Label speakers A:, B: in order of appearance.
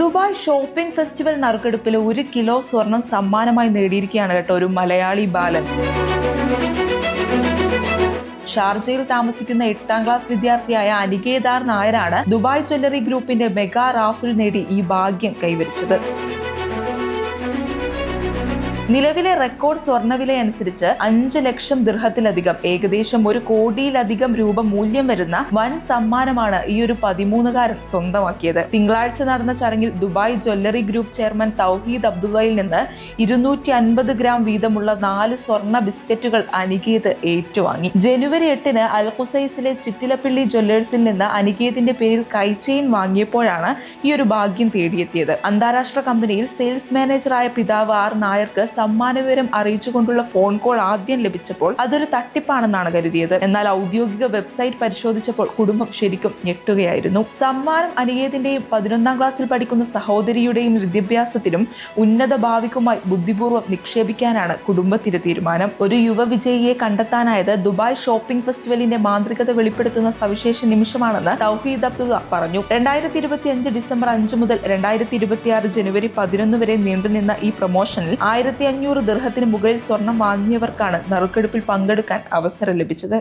A: Dubai shopping festival നറുക്കെടുപ്പിൽ ഒരു kilo സ്വർണം സമ്മാനമായി നേടിയിരിക്കുകയാണ് കേട്ടോ ഒരു മലയാളി ബാലൻ. ഷാർജയിൽ താമസിക്കുന്ന എട്ടാം ക്ലാസ് വിദ്യാർത്ഥിയായ അനികേദാർ നായരാണ് ദുബായ് ജ്വല്ലറി ഗ്രൂപ്പിന്റെ മെഗാ റാഫിൽ നേടി ഈ ഭാഗ്യം കൈവരിച്ചത്. നിലവിലെ റെക്കോർഡ് സ്വർണവില അനുസരിച്ച് അഞ്ച് ലക്ഷം ദൃഹത്തിലധികം ഏകദേശം ഒരു കോടിയിലധികം രൂപ മൂല്യം വരുന്ന വൻ സമ്മാനമാണ് ഈ ഒരു പതിമൂന്നുകാരൻ സ്വന്തമാക്കിയത്. തിങ്കളാഴ്ച നടന്ന ചടങ്ങിൽ ദുബായ് ജ്വല്ലറി ഗ്രൂപ്പ് ചെയർമാൻ തൗഹീദ് അബ്ദുള്ളയിൽ നിന്ന് ഇരുന്നൂറ്റി അൻപത് ഗ്രാം വീതമുള്ള നാല് സ്വർണ ബിസ്ക്കറ്റുകൾ അനികേത് ഏറ്റുവാങ്ങി. ജനുവരി എട്ടിന് അൽഖുസൈസിലെ ചിറ്റിലപ്പള്ളി ജ്വല്ലേഴ്സിൽ നിന്ന് അനികേതിന്റെ പേരിൽ കൈച്ചെയിൻ വാങ്ങിയപ്പോഴാണ് ഈ ഒരു ഭാഗ്യം തേടിയെത്തിയത്. അന്താരാഷ്ട്ര കമ്പനിയിൽ സെയിൽസ് മാനേജറായ പിതാവ് ആർ നായർക്ക് സമ്മാന വിവരം അറിയിച്ചുകൊണ്ടുള്ള ഫോൺ കോൾ ആദ്യം ലഭിച്ചപ്പോൾ അതൊരു തട്ടിപ്പാണെന്നാണ് കരുതിയത്. എന്നാൽ ഔദ്യോഗിക വെബ്സൈറ്റ് പരിശോധിച്ചപ്പോൾ കുടുംബം ശരിക്കും ഞെട്ടുകയായിരുന്നു. സമ്മാനം അനികേതിന്റെയും പതിനൊന്നാം ക്ലാസ്സിൽ പഠിക്കുന്ന സഹോദരിയുടെയും വിദ്യാഭ്യാസത്തിനും ഉന്നത ഭാവിക്കുമായി ബുദ്ധിപൂർവം നിക്ഷേപിക്കാനാണ് കുടുംബത്തിന്റെ തീരുമാനം. ഒരു യുവ വിജയിയെ കണ്ടെത്താനായത് ദുബായ് ഷോപ്പിംഗ് ഫെസ്റ്റിവലിന്റെ മാന്ത്രികത വെളിപ്പെടുത്തുന്ന സവിശേഷ നിമിഷമാണെന്ന് തൗഹീദ് അബ്ദുള്ള പറഞ്ഞു. രണ്ടായിരത്തി ഇരുപത്തി അഞ്ച് ഡിസംബർ അഞ്ച് മുതൽ രണ്ടായിരത്തി ഇരുപത്തിയാറ് ജനുവരി പതിനൊന്ന് വരെ നീണ്ടുനിന്ന ഈ പ്രൊമോഷനിൽ ആയിരത്തി അഞ്ഞൂറ് ദർഹത്തിന് മുകളിൽ സ്വർണം വാങ്ങിയവർക്കാണ് നറുക്കെടുപ്പിൽ പങ്കെടുക്കാൻ അവസരം ലഭിച്ചത്.